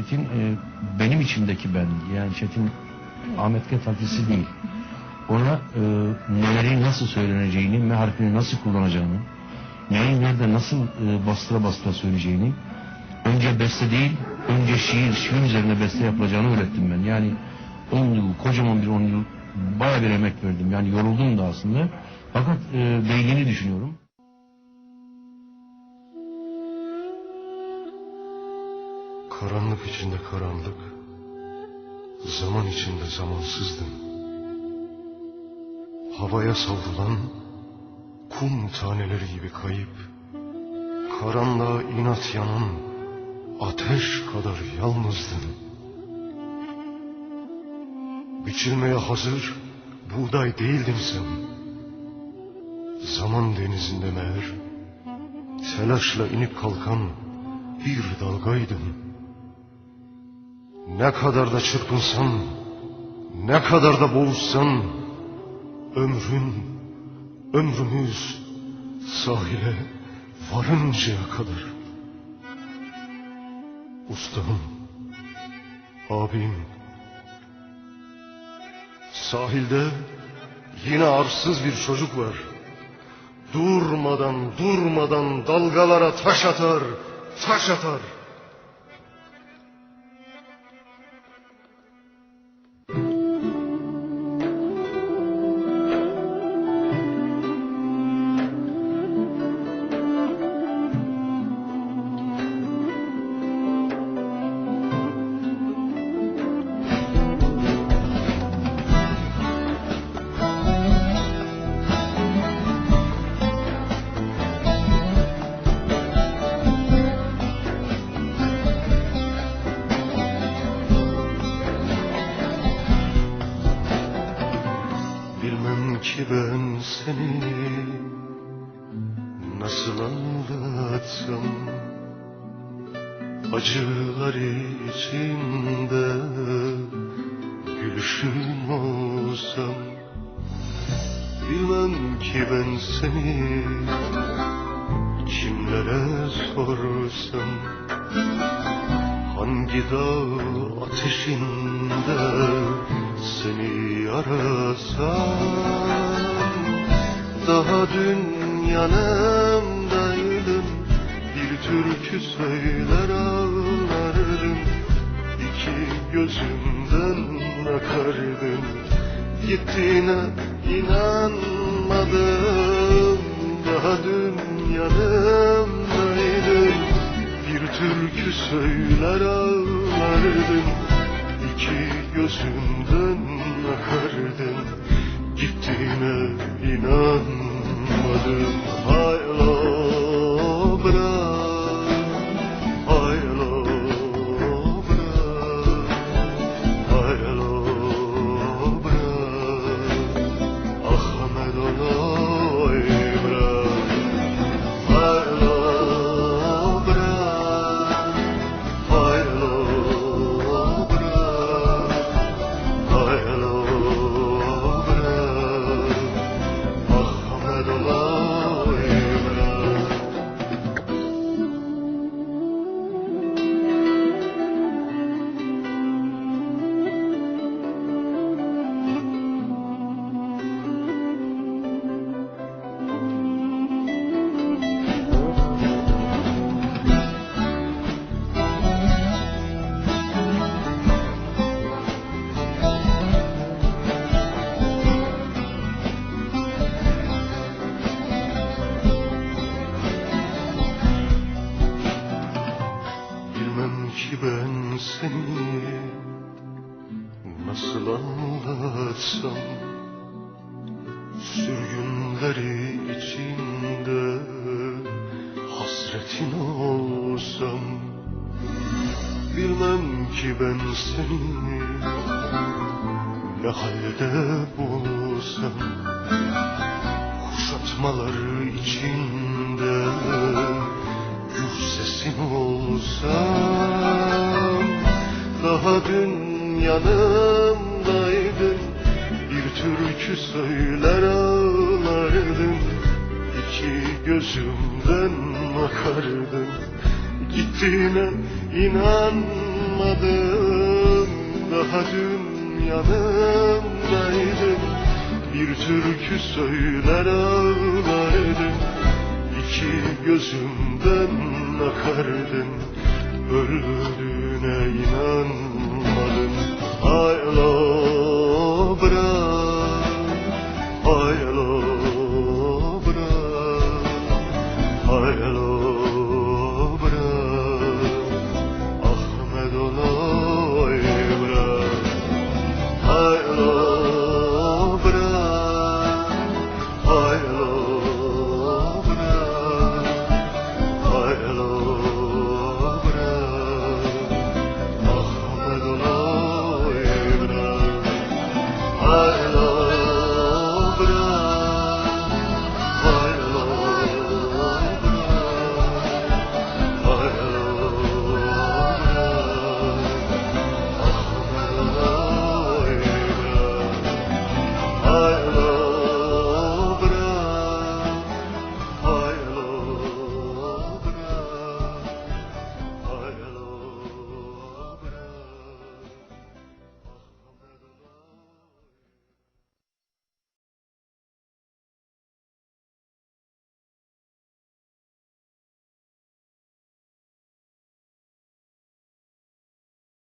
Çetin e, benim içimdeki ben. Yani Çetin Ahmet Ket taklisi değil. Ona e, neleri nasıl söyleneceğini, me harfini nasıl kullanacağını, neyi nerede nasıl e, bastıra bastıra söyleyeceğini önce beste değil, önce şiir, şiir üzerine beste yapılacağını öğrettim ben. Yani 10 yıl, kocaman bir 10 yıl baya bir emek verdim. Yani yoruldum da aslında. Fakat e, değdiğini düşünüyorum. Karanlık içinde karanlık, zaman içinde zamansızdım. Havaya savrulan kum taneleri gibi kayıp, karanlığa inat yanan ateş kadar yalnızdım. Biçilmeye hazır buğday değildin sen. Zaman denizinde meğer, telaşla inip kalkan bir dalgaydın. Ne kadar da çırpınsan, ne kadar da boğuşsan, ömrün, ömrümüz sahile varıncaya kadar. Ustam, abim, sahilde yine arsız bir çocuk var. Durmadan, durmadan dalgalara taş atar, taş atar. Ki ben seni nasıl anlatsam? Acılar içinde gülüşün olsam. Bilmem ki ben seni kimlere sorsam. Hangi dağ ateşinde seni arasam Daha dün yanımdaydın Bir türkü söyler ağlardım İki gözümden akardın Gittiğine inanmadım Daha dün yanımdaydın bir türkü söyler ağlardım İki gözümden akardın Gittiğine inanmadım. Haylo bırak nasıl anlatsam Sürgünleri içinde hasretin olsam Bilmem ki ben seni ne halde bulsam Kuşatmaları içinde Daha dün yanımdaydın Bir türkü söyler ağlardın İki gözümden akardın. Gittiğine inanmadım Daha dün yanımdaydın. Bir türkü söyler ağlardın İki gözümden akardın. Öldüğüne inan